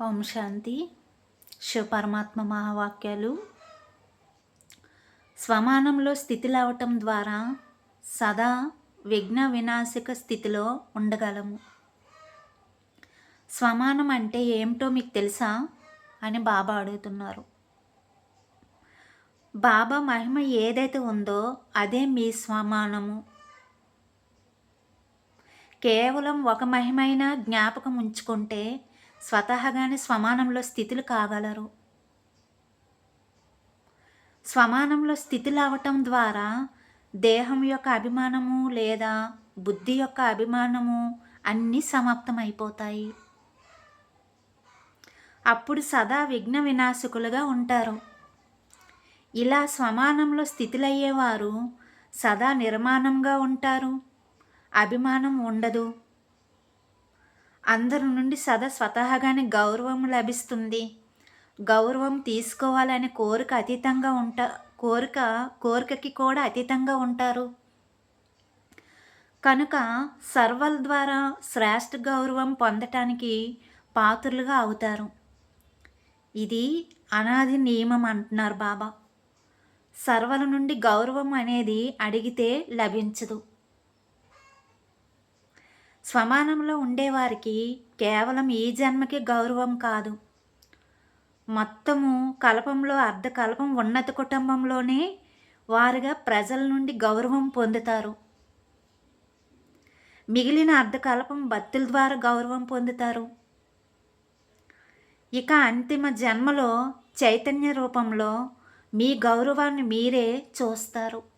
ఓం శాంతి. శివ పరమాత్మ మహావాక్యాలు. స్వమానంలో స్థితిలవటం ద్వారా సదా విఘ్న వినాశక స్థితిలో ఉండగలము. స్వమానం అంటే ఏమిటో మీకు తెలుసా అని బాబా అడుగుతున్నారు. బాబా మహిమ ఏదైతే ఉందో అదే మీ స్వమానము. కేవలం ఒక మహిమైన జ్ఞాపకం ఉంచుకుంటే స్వతహాగానే స్వమానంలో స్థితులు కాగలరు. స్వమానంలో స్థితులు అవటం ద్వారా దేహం యొక్క అభిమానము లేదా బుద్ధి యొక్క అభిమానము అన్నీ సమాప్తమైపోతాయి. అప్పుడు సదా విఘ్న వినాశకులుగా ఉంటారు. ఇలా స్వమానంలో స్థితులయ్యేవారు సదా నిర్మాణంగా ఉంటారు. అభిమానం ఉండదు. అందరి నుండి సదా స్వతహాగానే గౌరవం లభిస్తుంది. గౌరవం తీసుకోవాలనే కోరిక అతీతంగా ఉంట కోరిక కోరికకి కూడా అతీతంగా ఉంటారు. కనుక సర్వల ద్వారా శ్రేష్ఠ గౌరవం పొందటానికి పాత్రులుగా అవుతారు. ఇది అనాది నియమం అంటున్నారు బాబా. సర్వల నుండి గౌరవం అనేది అడిగితే లభించదు. స్వమానంలో ఉండేవారికి కేవలం ఈ జన్మకి గౌరవం కాదు. మొత్తము కలపంలో అర్ధకల్పం ఉన్నత కుటుంబంలోనే వారుగా ప్రజల నుండి గౌరవం పొందుతారు. మిగిలిన అర్ధకల్పం భక్తుల ద్వారా గౌరవం పొందుతారు. ఇక అంతిమ జన్మలో చైతన్య రూపంలో మీ గౌరవాన్ని మీరే చూస్తారు.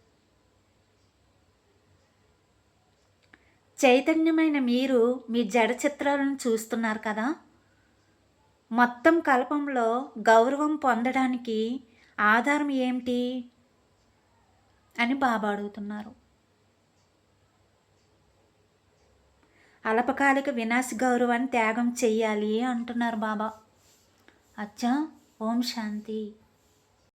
చైతన్యమైన మీరు మీ జడ చిత్రాలను చూస్తున్నారు కదా? మొత్తం కల్పంలో గౌరవం పొందడానికి ఆధారం ఏమిటి అని బాబా అడుగుతున్నారు. అల్పకాలిక వినాశ గౌరవాన్ని త్యాగం చెయ్యాలి అంటున్నారు బాబా. అచ్చా ఓం శాంతి.